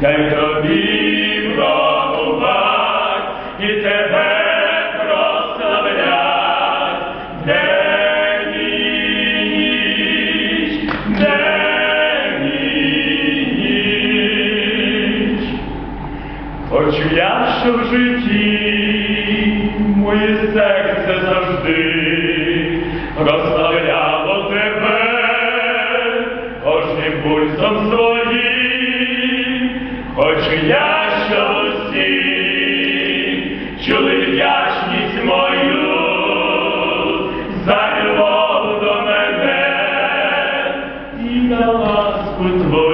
дай тобі пробувати і тебе прославлять, день ніч, день ніч. Хочу я, що в житті моє серце завжди прославляло тебе кожним пульсом своїм, Хочу я, що усі чули вдячність мою за любов до мене і на ласку твою.